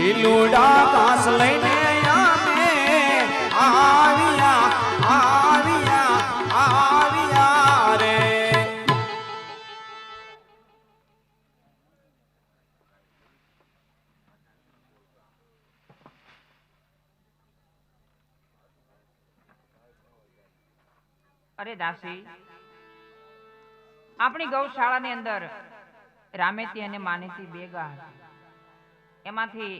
લીલુડા ઘાસ લઈને અમે આવ્યા આવ્યા આવ્યા રે અરે દાસી, આપણી ગૌશાળાની અંદર રામેતી અને માનેતી બે ગા હતી. એમાંથી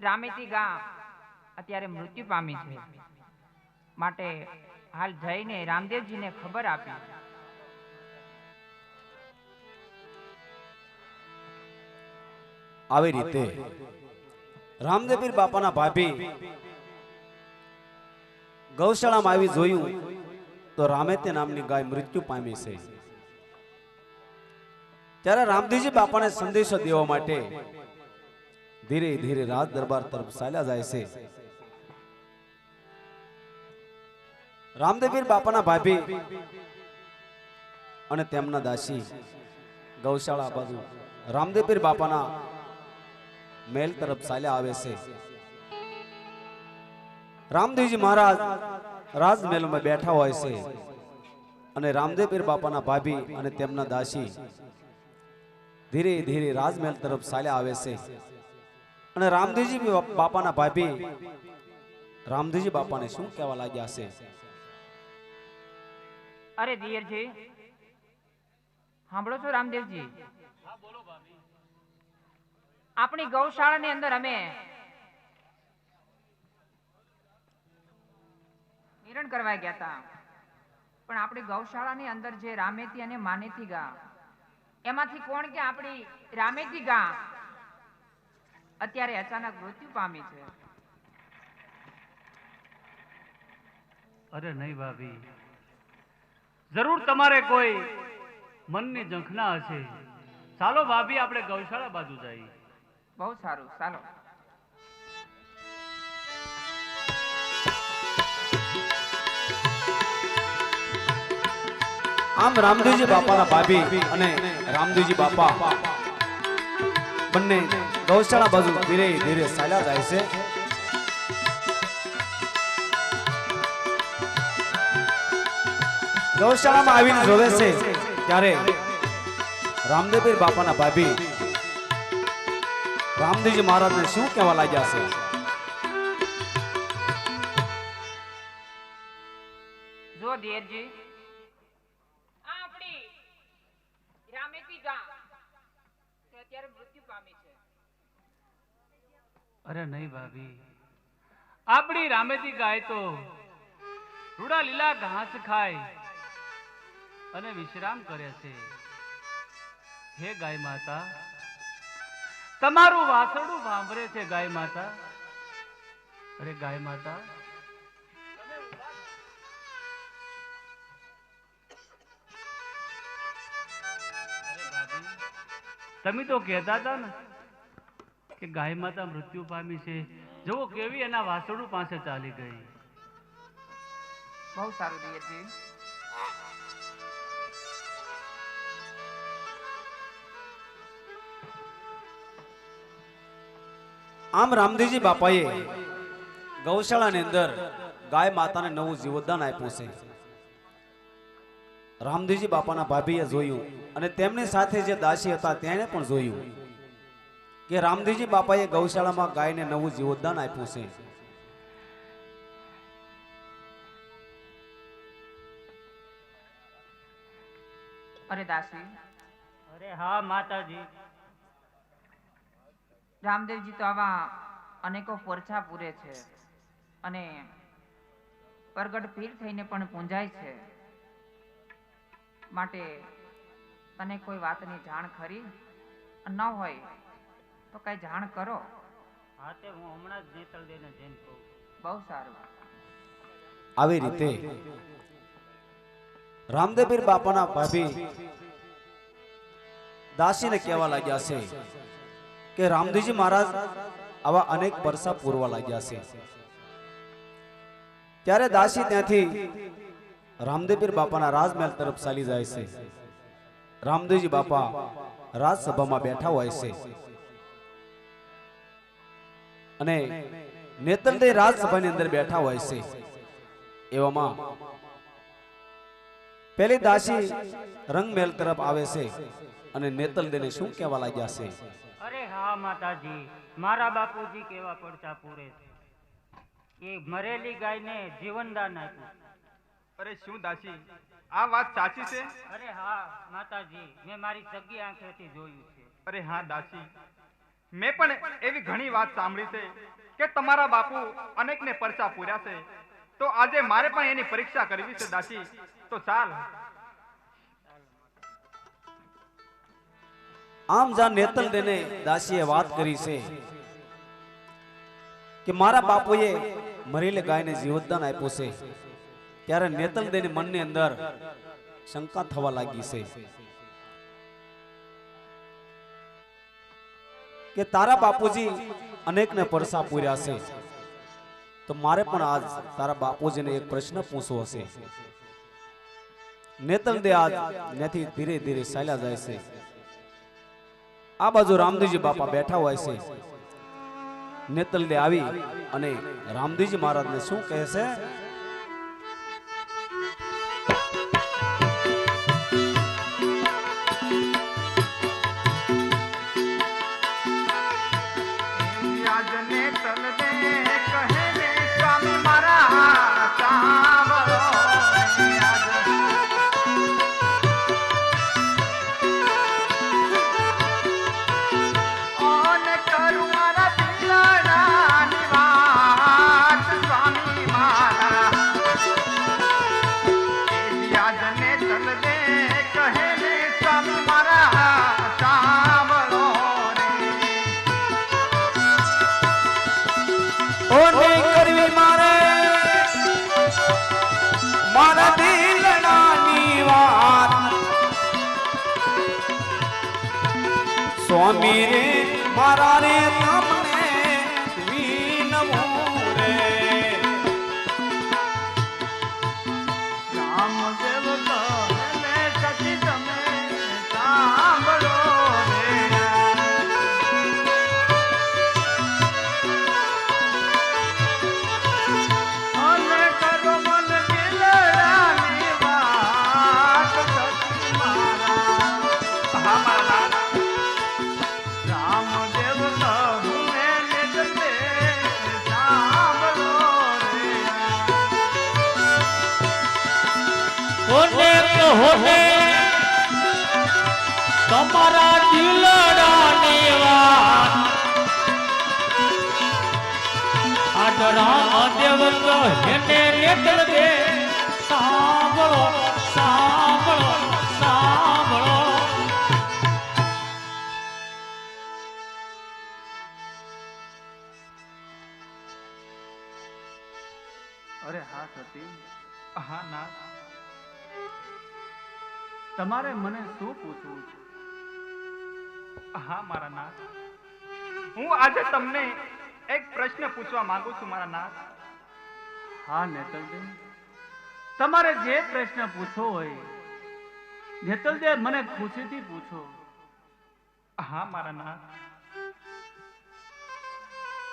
રામેતી ગામ અત્યારે મૃત્યુ પામી છે. માટે હાલ જઈને રામદેવજીને ખબર આપી. આવી રીતે રામદેવીર બાપાના ભાભી ગૌશાળામાં આવી જોયું તો રામેતે નામની ગાય મૃત્યુ પામી છે. ત્યારે રામદેવજી બાપાને સંદેશો દેવા માટે ધીરે ધીરે રાજ દરબાર તરફ ચાલ્યા જાય છે. રામદેવીર બાપાના ભાભી અને તેમના દાસી ગૌશાળા બાજુ રામદેવીર બાપાના મહેલ તરફ ચાલ્યા આવે છે. રામદેવજી મહારાજ રાજમહેલમાં બેઠા હોય છે અને રામદેવીર બાપાના ભાભી અને તેમના દાસી ધીરે ધીરે રાજમહેલ તરફ ચાલ્યા આવે છે. અને રામદેવજી બાપાના ભાભી. રામદેવજી બાપાને શું કહેવા લાગ્યા છે અરે દિયરજી સાંભળો છો રામદેવજી? આપણી ગૌશાળાની અંદર અમે નિરણ કરવા ગયા હતા. પણ આપણી ગૌશાળાની અંદર જે રામેતી અને માનેતી ગા એમાંથી કોણ કે આપણી રામેતી ગા અત્યારે અચાનક મૃત્યુ પામી છે. અરે નહીં ભાભી. જરૂર તમારે કોઈ મનની ઝંખના હશે. ચાલો ભાભી આપણે ગૌશાળા બાજુ જઈએ. બહુ સારું ચાલો. આમ રામદેવજી બાપાના ભાભી અને રામદેવજી બાપા બંને ગૌશાળા બાજુ ધીરે ધીરે ચાલ્યા જાય છે. ગૌશાળામાં આવીને જોવે છે ત્યારે રામદેવપીર બાપાના ભાભી રામદેવજી મહારાજને શું કહેવા લાગ્યા છે? જો દેરજી આ આપણી રામેતી ગા તે અત્યારે મૃત્યુ પામી છે અરે નહીં ભાભી. આપણી રામેતી ગાય તો રૂડા લીલા ઘાસ ખાય અને વિશ્રામ કરે છે. હે ગાય માતા, તમારું વાસણું વાંભરે છે ગાય માતા. અરે ગાય માતા, તમે તો કહેતા હતા ને. કે ગાય માતા મૃત્યુ પામી છે. જુઓ કેવી એના વાસણું પાસે ચાલી ગઈ. બહુ સારું દિયરજી આમ રામદેવજી બાપાએ ગૌશાળાની અંદર ગાય માતાને નવું જીવોદાન આપ્યું છે. રામદેવજી બાપાના ભાભીએ જોયું અને તેમની સાથે જે દાસી હતા તેણે પણ જોયું. કે રામદેવજી બાપાએ ગૌશાળામાં ગાયને નવું જીવોદાન આપ્યું છે. અરે દાસી. અરે હા માતાજી. રામદેવજી તો આવા અનેકો પરછા પૂરે છે અને પ્રગટ પીર થઈને પણ પૂંજાય છે. માટે તને કોઈ વાતની જાણ ખરી? ન હોય તો કઈ જાણ કરો. હા તે હું હમણાં જ નેતલ દેને જઈને કહું બહુ સારું. આવી રીતે રામદેવીર બાપાના ભાભી દાસીને કહેવા લાગ્યા છે કે રામદેવજી મહારાજ આવા અનેક પરસા પૂરવા લાગ્યા છે. ત્યારે દાસી ત્યાંથી રામદેવીર બાપાના રાજમહેલ તરફ ચાલી જાય છે. રામદેવજી બાપા રાજસભામાં બેઠા હોય છે. અને નેતલદેવ રાજસભાની અંદર બેઠા હોય છે. એવામાં પેલી દાસી રંગમેલ તરફ આવે છે અને નેતલદેવને શું કહેવા લાગ્યા છે? અરે હા માતાજી. મારા બાપુજી કેવા પડતા પૂરે છે. એ મરેલી ગાયને જીવનદાન આપ્યું. અરે શું દાસી? આ વાત સાચી છે? અરે હા માતાજી. મેં મારી સગી આંખેથી જોયું છે. અરે હા દાસી. મેં પણ એવી ઘણી વાત સાંભળી છે કે તમારા બાપુ અનેકને પરચા પૂર્યા છે. તો આજે મારે પણ એની પરીક્ષા કરવી છે, દાસી. તો ચાલ. આમ જ્યાં નેતલદેને દાસીએ વાત કરી છે કે મારા બાપુએ મરેલી ગાયને જીવતદાન આપ્યું છે. ત્યારે નેતલદેની મનની અંદર શંકા થવા લાગી છે. કે તારા બાપુજી અનેકને પરસા પૂર્યા છે. તો મારે પણ આજ તારા બાપુજીને એક પ્રશ્ન પૂછવો હશે. નેતલદે આજ ત્યાંથી ધીરે ધીરે ચાલ્યા જાય છે. આ બાજુ રામદેવજી બાપા બેઠા હોય છે. નેતલ દે આવી અને રામદેવજી મહારાજને શું કહે છે? जन्मदे કહો તમારા દિલડાની વાત. આદરા દેવ કહે રેતલ દે સાંભળો સાંભળો. તમારે મને શું પૂછવું છે? હા, મારા નાથ. હું આજે તમને એક પ્રશ્ન પૂછવા માંગુ છું, મારા નાથ. હા નેતલદેવ તમારે જે પ્રશ્ન પૂછવો હોય નેતલદેવ મને ખુશીથી પૂછો. હા, મારા નાથ.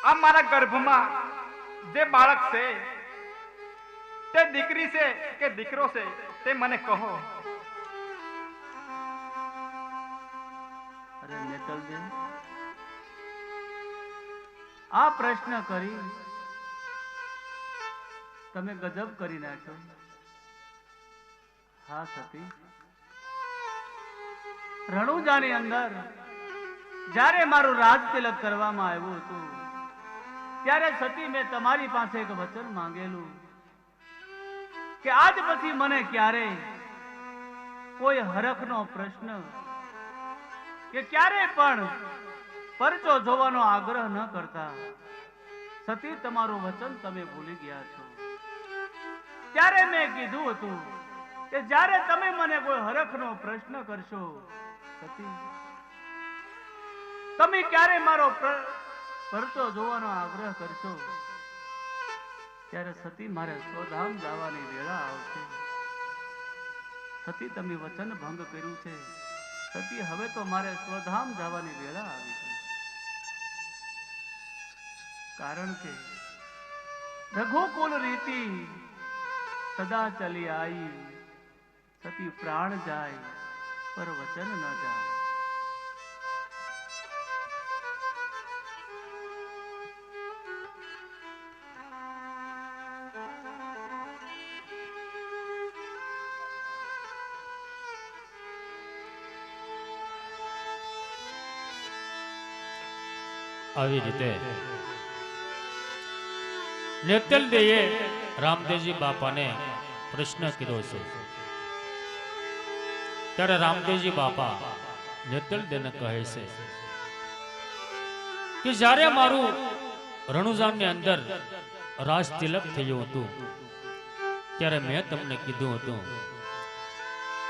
આ મારા ગર્ભમાં જે બાળક છે, તે દીકરી છે કે દીકરો છે, તે મને કહો. આ પ્રશ્ન કરી તમે ગજબ કરી નાખ્યો હા, સતી. રણુજાની અંદર જ્યારે મારું રાજ તિલક કરવામાં આવ્યું હતું, ત્યારે સતી મેં તમારી પાસે એક વચન માંગેલું કે આજ પછી મને ક્યારે કોઈ હરખનો પ્રશ્ન કે ક્યારે પણ પરચો જોવાનો આગ્રહ ન કરતા, સતી તમારું વચન તમે ભૂલી ગયા છો. ત્યારે મેં કીધું હતું કે જ્યારે તમે મને કોઈ હરખનો પ્રશ્ન કરશો, સતી, તમે ક્યારે મારો પરચો જોવાનો આગ્રહ કરશો? ત્યારે સતી મારે સ્વધામ જવાની વેળા આવશે. સતી, તમે વચન ભંગ કર્યું છે. સતી હવે તો મારે સ્વધામ જવાની વેળા આવી કારણ કે રઘુકુલ રીતિ સદા ચલી આઈ. સતી પ્રાણ જાય, પર વચન ન જાય. આવી રીતે. નેતલદેએ રામદેવજી બાપાને પ્રશ્ન કર્યો છે. ત્યારે રામદેવજી બાપા નેતલદેને કહે છે કે જ્યારે મારું રણુજાનની અંદર રાજ તિલક થયું હતું, ત્યારે મેં તમને કીધું હતું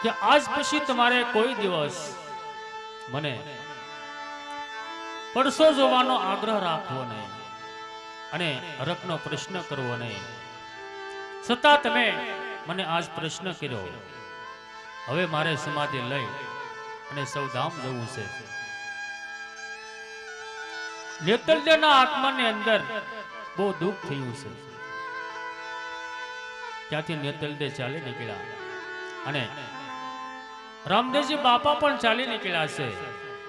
કે આજ પછી તમારે કોઈ દિવસ મને પડસો જોવાનો આગ્રહ રાખવો નહીં. અને હરકનો પ્રશ્ન કરવો નહીં. છતાં તમે મને આજ પ્રશ્ન કર્યો. હવે મારે સમાધિ લઈ અને સૌધામ જવું છે. નેતલદેવના આત્માની અંદર બહુ દુઃખ થયું છે. ત્યાંથી નેતલદેવ ચાલી નીકળ્યા. અને રામદેવજી બાપા પણ ચાલી નીકળ્યા છે.